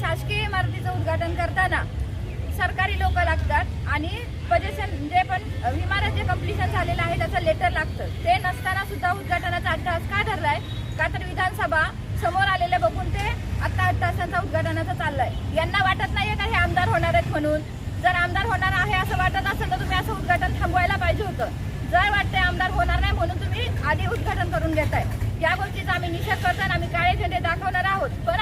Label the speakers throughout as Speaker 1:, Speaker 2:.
Speaker 1: शासकीय इमारतीचं उद्घाटन करताना सरकारी लोक लागतात आणि पजेशन जे पण इमारत जे कम्प्लिशन झालेलं आहे त्याचं लेटर लागतं. ते नसताना सुद्धा उद्घाटनाचा आठ का धरलाय का तर विधानसभा समोर आलेले बघून ते आत्ता आठ तासांचा उद्घाटनाचा चाललाय. यांना वाटत नाहीये का हे आमदार होणार आहेत म्हणून? जर आमदार होणार आहे असं वाटत असेल तर तुम्ही असं उद्घाटन थांबवायला पाहिजे होतं. जर वाटतंय आमदार होणार नाही म्हणून तुम्ही आधी उद्घाटन करून घेताय. या गोष्टीचा आम्ही निषेध करताना आम्ही काळे झेंडे दाखवणार आहोत. पण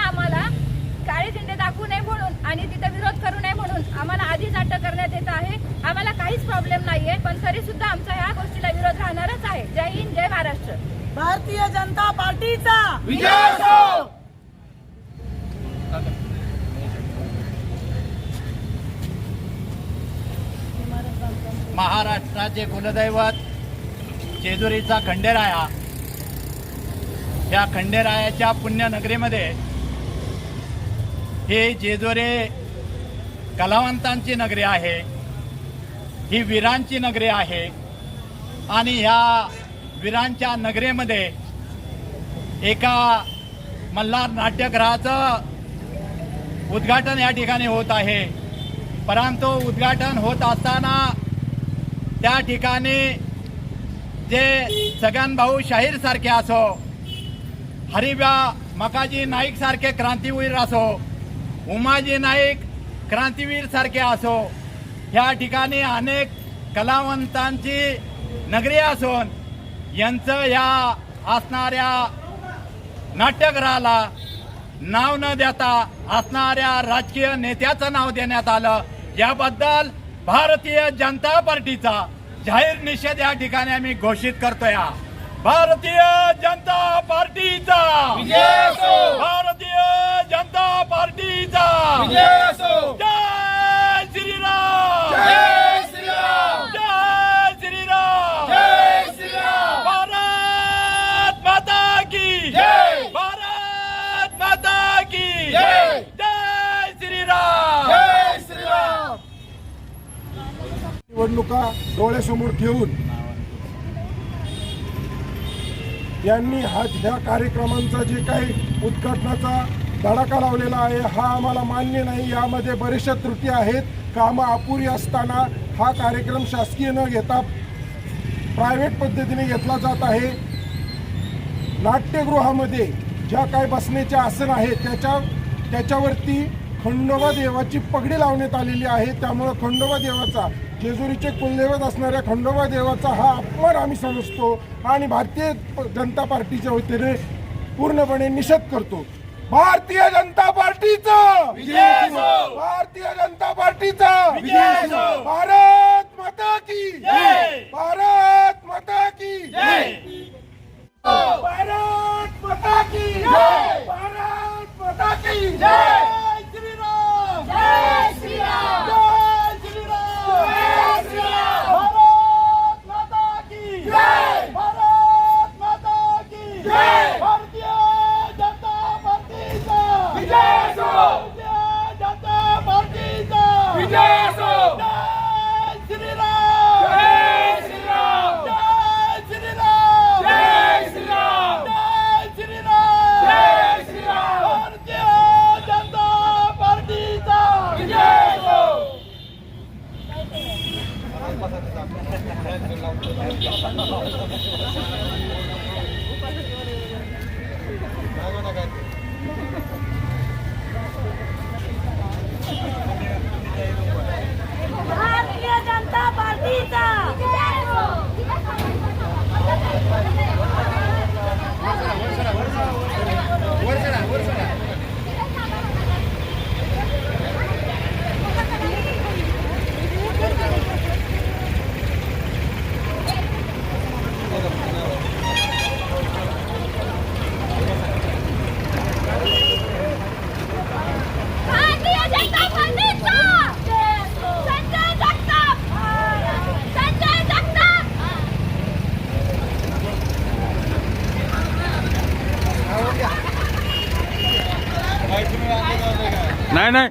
Speaker 1: काळे झेंडे दाखवू नये म्हणून आणि तिथे विरोध करू नये म्हणून आम्हाला आधीच अटक करण्यात येत आहे. आम्हाला काहीच प्रॉब्लेम नाहीये पण तरी सुद्धा आमचा ह्या गोष्टीला विरोध राहणारच आहे. जय हिंद जय महाराष्ट्र.
Speaker 2: भारतीय जनता पार्टीचा
Speaker 3: महाराष्ट्राचे कुलदैवत जेजुरीचा खंडेराया. या खंडेरायाच्या पुण्यनगरीमध्ये हे जेजुरे कलावंतांची नगरी आहे ही वीरांची नगरी आहे आणि ह्या वीरांच्या नगरीमध्ये एका मल्हार नाट्यगृहाचं उद्घाटन या ठिकाणी होत आहे. परंतु उद्घाटन होत असताना त्या ठिकाणी जे सगन भाऊ असो हरिव्या मकाजी नाईकसारखे क्रांतीवीर असो उमाजी नाईक क्रांतीवीर सारखे असो. या ठिकाणी अनेक कलावंतांची नगरी असून यांचं या असणाऱ्या नाट्यगृहाला नाव न देता असणाऱ्या राजकीय नेत्याचं नाव देण्यात आलं. याबद्दल भारतीय जनता पार्टीचा जाहीर निषेध या ठिकाणी आम्ही घोषित करतोय. भारतीय जनता पार्टीचा भारतीय जनता पार्टीचा जय श्रीराम जय श्रीराम भारत माता की भारत माता की जय श्रीराम
Speaker 4: निवडणुका डोळ्यासमोर ठेवून यांनी हा ह्या कार्यक्रमांचा जे काही उद्घाटनाचा धडाका लावलेला आहे हा आम्हाला मान्य नाही. यामध्ये बरेचशा त्रुटी आहेत. कामं अपुरी असताना हा कार्यक्रम शासकीय न घेता प्रायव्हेट पद्धतीने घेतला जात आहे. नाट्यगृहामध्ये ज्या काही बसण्याचे आसन आहेत त्याच्या त्याच्यावरती खंडोबा देवाची पगडी लावण्यात आलेली आहे. त्यामुळं खंडोबा देवाचा जेजुरीचे कुलदैवत असणाऱ्या खंडोबा देवाचा हा अपमान आम्ही समजतो आणि भारतीय जनता पार्टीच्या वतीने पूर्णपणे निषेध करतो. भारतीय जनता पार्टीचा! भारतीय जनता पार्टीचा! भारत माता की भारत माता की भारत माता की भारत माता की
Speaker 1: Thank you.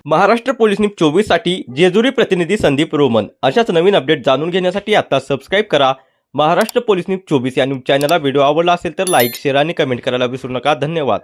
Speaker 5: Maharashtra police news चोवीससाठी जेजुरी प्रतिनिधी संदीप रोमन. अशाच नवीन अपडेट जाणून घेण्यासाठी आता सबस्क्राईब करा. महाराष्ट्र पोलीस न्यूज चोवीस या न्यूज चॅनलला व्हिडिओ आवडला असेल तर लाईक शेअर आणि कमेंट करायला विसरू नका. धन्यवाद.